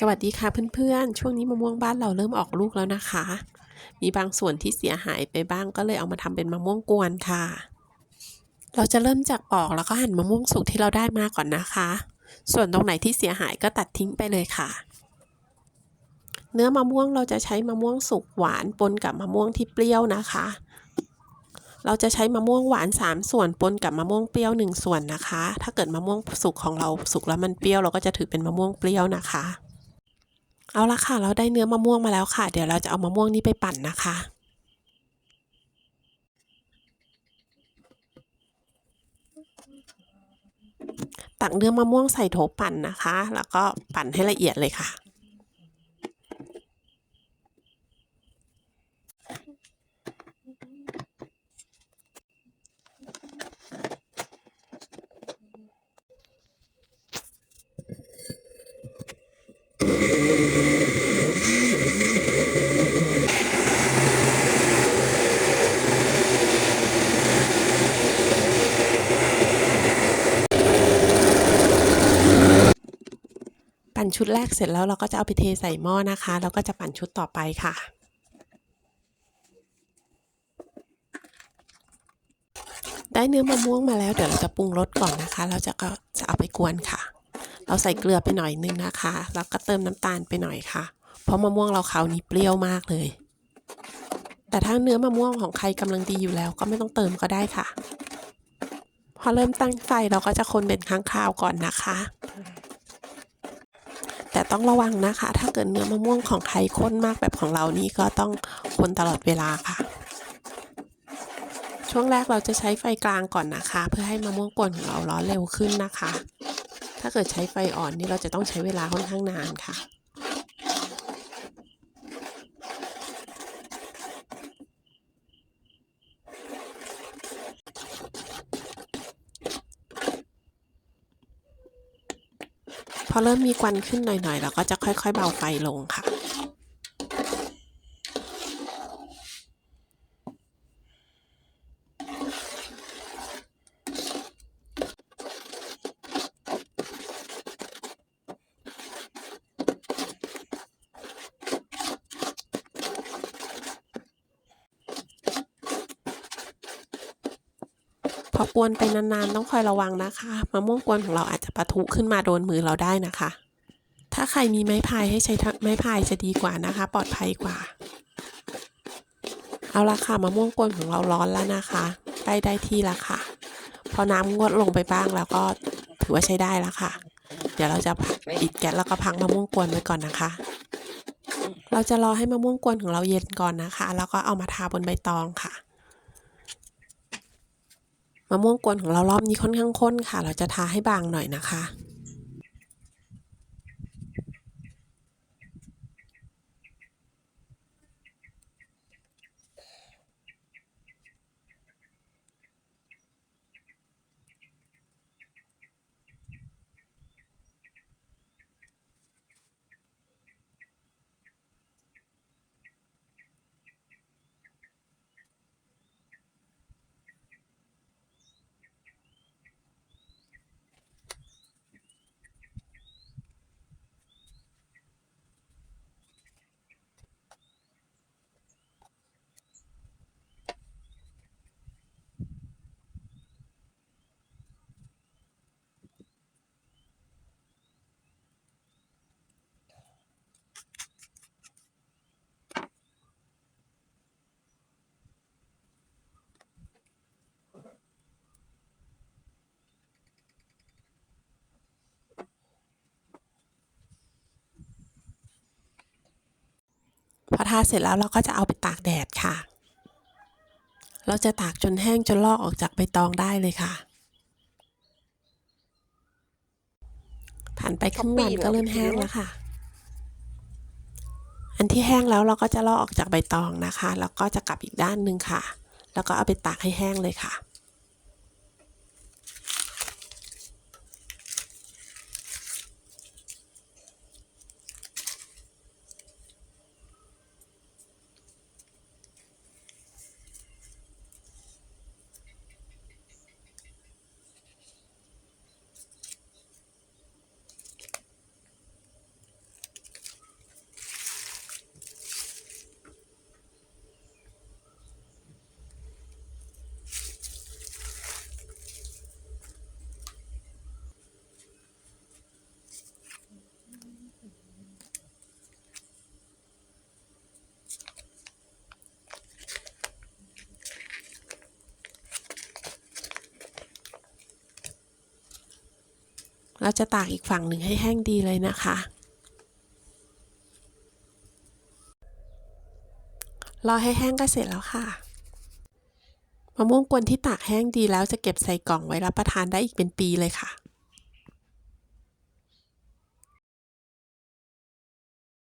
สวัสดีค่ะเพื่อนๆ ช่วงนี้มะม่วงบ้านเราเริ่มออกลูกแล้วนะคะ มีบางส่วนที่เสียหายไปบ้างก็เลยเอามาทำเป็นมะม่วงกวนค่ะ เราจะเริ่มจากปอกแล้วก็หั่นมะม่วงสุกที่เราได้มาก่อนนะคะ ส่วนตรงไหนที่เสียหายก็ตัดทิ้งไปเลยค่ะ เนื้อมะม่วงเราจะใช้มะม่วงสุกหวานปนกับมะม่วงที่เปรี้ยวนะคะ เราจะใช้มะม่วงหวาน 3 ส่วนปนกับมะม่วงเปรี้ยว 1 ส่วนนะคะ ถ้าเกิดมะม่วงสุกของเราสุกแล้วมันเปรี้ยวเราก็จะถือเป็นมะม่วงเปรี้ยวนะคะ เอาละค่ะ เราได้เนื้อมะม่วงมาแล้วค่ะ เดี๋ยวเราจะเอามะม่วงนี้ไปปั่นนะคะ ตักเนื้อมะม่วงใส่โถปั่นนะคะ แล้วก็ปั่นให้ละเอียดเลยค่ะ ปั่นชุดแรกเสร็จแล้วเราก็จะเอาไปเทใส่หม้อนะคะ แล้วก็จะปั่นชุดต่อไปค่ะได้เนื้อมะม่วงมาแล้วเดี๋ยวเราจะปรุงรสก่อนนะคะ เราจะก็จะเอาไปกวนค่ะ เราใส่เกลือไปหน่อยนึงนะคะ แล้วก็เติมน้ำตาลไปหน่อยค่ะ เพราะมะม่วงเราเขานี้เปรี้ยวมากเลย แต่ถ้าเนื้อมะม่วงของใครกำลังดีอยู่แล้วก็ไม่ต้องเติมก็ได้ค่ะ พอเริ่มตั้งไฟเราก็จะคนเป็นครั้งคราวก่อนนะคะ แต่ต้องระวังนะคะ ถ้าเกิดเนื้อมะม่วงของใครข้นมากแบบของเรานี่ก็ต้องคนตลอดเวลาค่ะ ช่วงแรกเราจะใช้ไฟกลางก่อนนะคะ เพื่อให้มะม่วงกวนของเราร้อนเร็วขึ้นนะคะ ถ้าเกิดใช้ไฟอ่อนนี่เราจะต้องใช้เวลาค่อนข้างนานค่ะ พอเริ่มมีควันขึ้นหน่อยๆ เราก็จะค่อยๆ เบาไฟลงค่ะ พอกวนไปนานๆ ต้องคอยระวังนะคะมะม่วงกวนของเราอาจจะปะทุขึ้นมาโดนมือเราได้นะคะ ถ้าใครมีไม้พายให้ใช้ไม้พายจะดีกว่านะคะ ปลอดภัยกว่า เอาละค่ะมะม่วงกวนของเราร้อนแล้วนะคะใกล้ได้ที่แล้วค่ะ พอน้ำงดลงไปบ้างแล้วก็ถือว่าใช้ได้แล้วค่ะ เดี๋ยวเราจะปิดแก๊สแล้วก็พักมะม่วงกวนไว้ก่อนนะคะ เราจะรอให้มะม่วงกวนของเราเย็นก่อนนะคะ แล้วก็เอามาทาบนใบตองค่ะ ม่วงกวนของเรารอบนี้ค่อนข้างข้นค่ะ เราจะทาให้บางหน่อยนะคะ พอทาเสร็จแล้วเราก็จะเอาไปตากแดดค่ะ เราจะตากจนแห้งจนลอกออกจากใบตองได้เลยค่ะ ผ่านไปครึ่งวันก็เริ่มแห้งแล้วค่ะ อันที่แห้งแล้วเราก็จะลอกออกจากใบตองนะคะ แล้วก็จะกลับอีกด้านหนึ่งค่ะ แล้วก็เอาไปตากให้แห้งเลยค่ะ เราจะตากอีกฝั่งหนึ่งให้แห้งดีเลยนะคะ รอให้แห้งก็เสร็จแล้วค่ะ มะม่วงกวนที่ตากแห้งดีแล้วจะเก็บใส่กล่องไว้รับประทานได้อีกเป็นปีเลยค่ะ